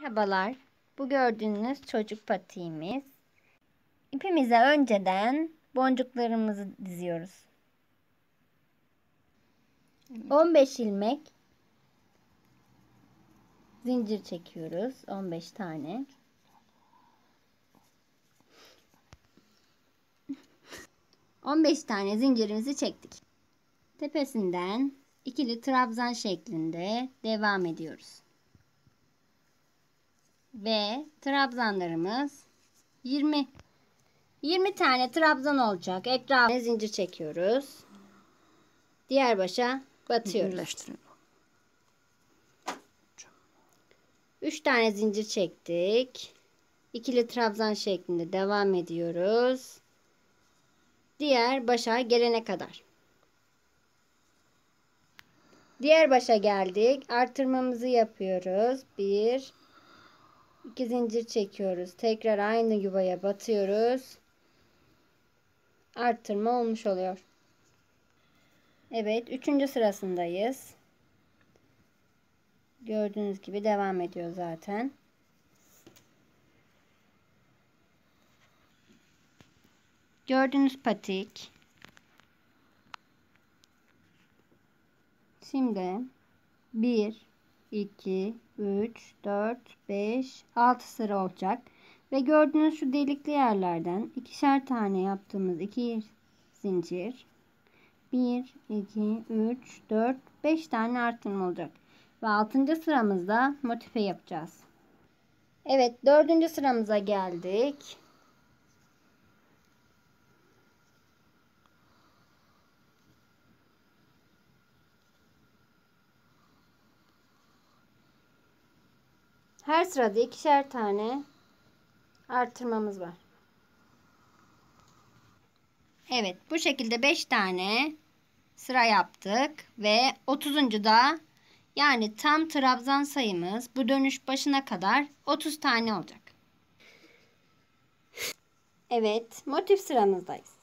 Merhabalar. Bu gördüğünüz çocuk patiğimiz. İpimize önceden boncuklarımızı diziyoruz. 15 ilmek zincir çekiyoruz. 15 tane. On beş tane zincirimizi çektik. Tepesinden ikili trabzan şeklinde devam ediyoruz. Ve trabzanlarımız 20 20 tane trabzan olacak. Etrafına zincir çekiyoruz. Diğer başa batıyoruz. Birleştirin. 3 tane zincir çektik. İkili trabzan şeklinde devam ediyoruz. Diğer başa gelene kadar. Diğer başa geldik. Artırmamızı yapıyoruz. 1 2 zincir çekiyoruz. Tekrar aynı yuvaya batıyoruz. Artırma olmuş oluyor. Evet, üçüncü sırasındayız. Gördüğünüz gibi devam ediyor zaten. Gördüğünüz patik. Şimdi 1, 2, 3, 4, 5, 6 sıra olacak. Ve gördüğünüz şu delikli yerlerden ikişer tane yaptığımız iki zincir. 1, 2, 3, 4, 5 tane artırma olacak. Ve 6. sıramızda motife yapacağız. Evet 4. sıramıza geldik. Her sırada ikişer tane artırmamız var. Evet bu şekilde 5 tane sıra yaptık ve 30. da yani tam trabzan sayımız bu dönüş başına kadar 30 tane olacak. Evet motif sıramızdayız.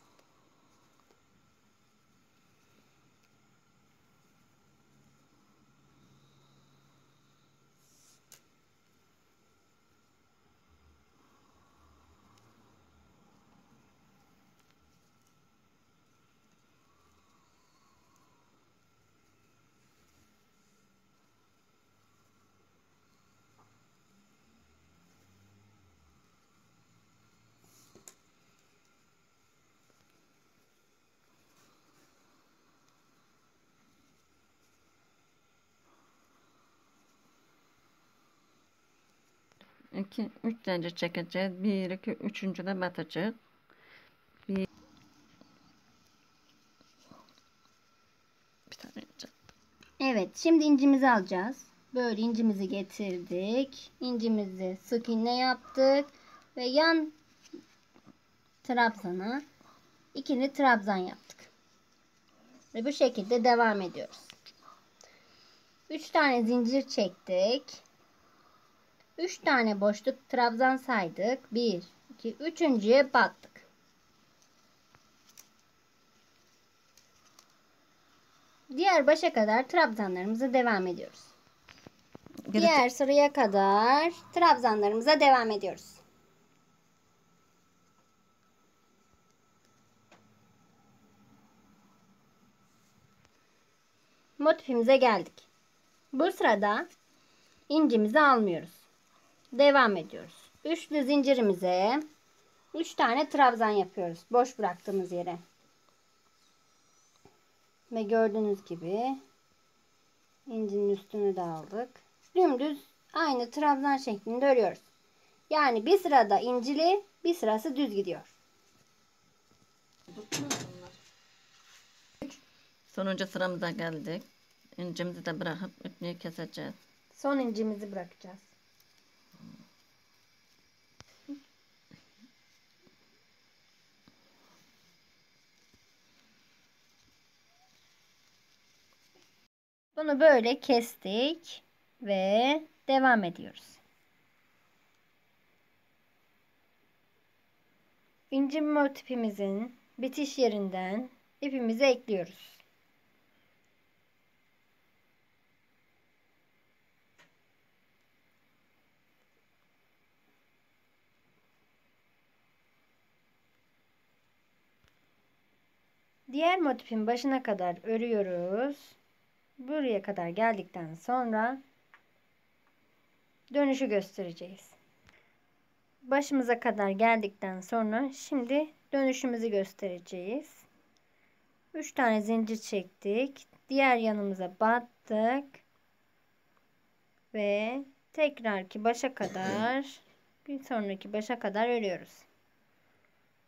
İki, üç zincir çekeceğiz. Bir, iki, üçüncü de batacak. Bir, bir tane ince. Evet şimdi incimizi alacağız. Böyle incimizi getirdik. İncimizi sık iğne yaptık. Ve yan trabzana ikili trabzan yaptık. Ve bu şekilde devam ediyoruz. 3 tane zincir çektik. 3 tane boşluk trabzan saydık. 1, 2, üçüncüye battık. Diğer başa kadar trabzanlarımıza devam ediyoruz. Geri Diğer sıraya kadar trabzanlarımıza devam ediyoruz. Motifimize geldik. Bu sırada incimizi almıyoruz. Devam ediyoruz. Üçlü zincirimize 3 tane trabzan yapıyoruz. Boş bıraktığımız yere. Ve gördüğünüz gibi incinin üstünü de aldık. Dümdüz aynı trabzan şeklinde örüyoruz. Yani bir sırada incili bir sırası düz gidiyor. Sonuncu sıramıza geldik. İncimizi de bırakıp ipneyi keseceğiz. Son incimizi bırakacağız. Bunu böyle kestik ve devam ediyoruz. İnci mört ipimizin bitiş yerinden ipimizi ekliyoruz. Diğer motifin başına kadar örüyoruz. Buraya kadar geldikten sonra dönüşü göstereceğiz. Başımıza kadar geldikten sonra şimdi dönüşümüzü göstereceğiz. 3 tane zincir çektik. Diğer yanımıza battık. Ve tekrar ki başa kadar bir sonraki başa kadar örüyoruz.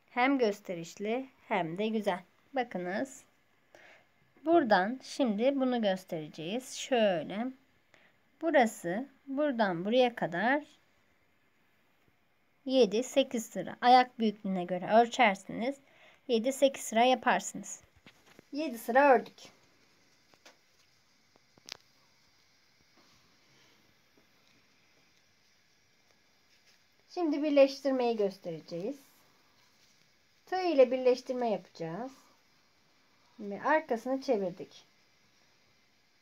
Hem gösterişli hem de güzel. Bakınız. Buradan şimdi bunu göstereceğiz. Şöyle. Burası buradan buraya kadar 7-8 sıra. Ayak büyüklüğüne göre ölçersiniz. 7-8 sıra yaparsınız. 7 sıra ördük. Şimdi birleştirmeyi göstereceğiz. Tığ ile birleştirme yapacağız. Ve arkasını çevirdik.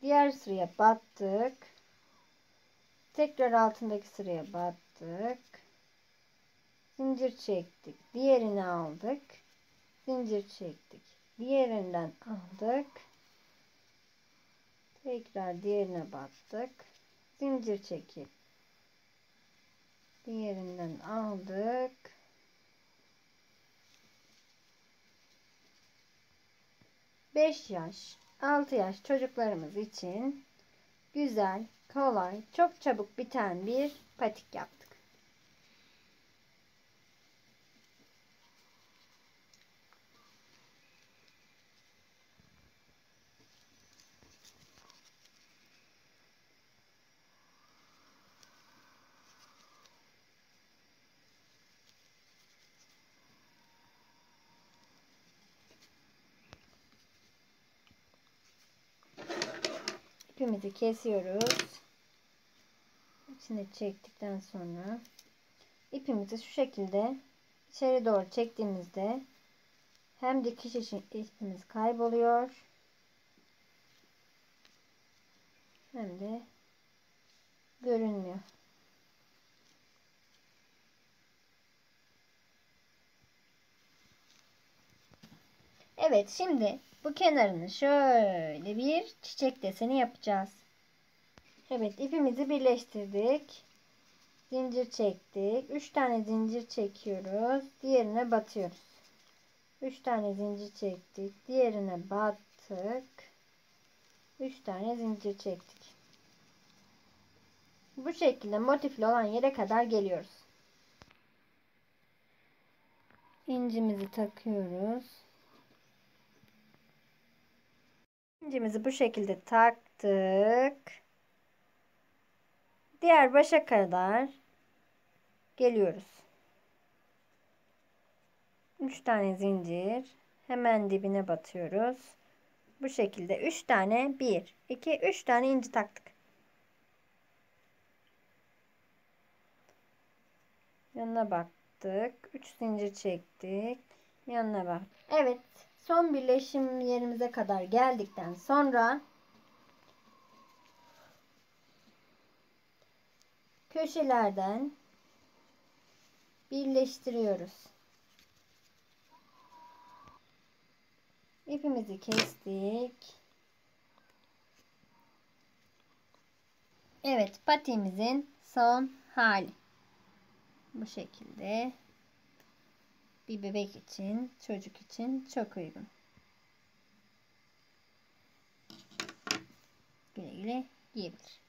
Diğer sıraya battık. Tekrar altındaki sıraya battık. Zincir çektik. Diğerini aldık. Zincir çektik. Diğerinden aldık. Tekrar diğerine battık. Zincir çekip diğerinden aldık. Beş yaş, altı yaş çocuklarımız için güzel, kolay, çok çabuk biten bir patik yaptık. İpimizi kesiyoruz. İçine çektikten sonra ipimizi şu şekilde içeri doğru çektiğimizde hem dikiş için ipimiz kayboluyor hem de görünmüyor. Evet şimdi bu kenarını şöyle bir çiçek deseni yapacağız. Evet ipimizi birleştirdik. Zincir çektik. 3 tane zincir çekiyoruz. Diğerine batıyoruz. 3 tane zincir çektik. Diğerine battık. 3 tane zincir çektik. Bu şekilde motifli olan yere kadar geliyoruz. İncimizi takıyoruz. İncimizi bu şekilde taktık. Diğer başa kadar geliyoruz. 3 tane zincir hemen dibine batıyoruz. Bu şekilde 3 tane 1 2 3 tane inci taktık. Yanına baktık. 3 zincir çektik. Yanına bak. Evet, son birleşim yerimize kadar geldikten sonra köşelerden birleştiriyoruz. İpimizi kestik. Evet, patiğimizin son hali. Bu şekilde bir bebek için, çocuk için çok uygun. Güle güle giyebilir.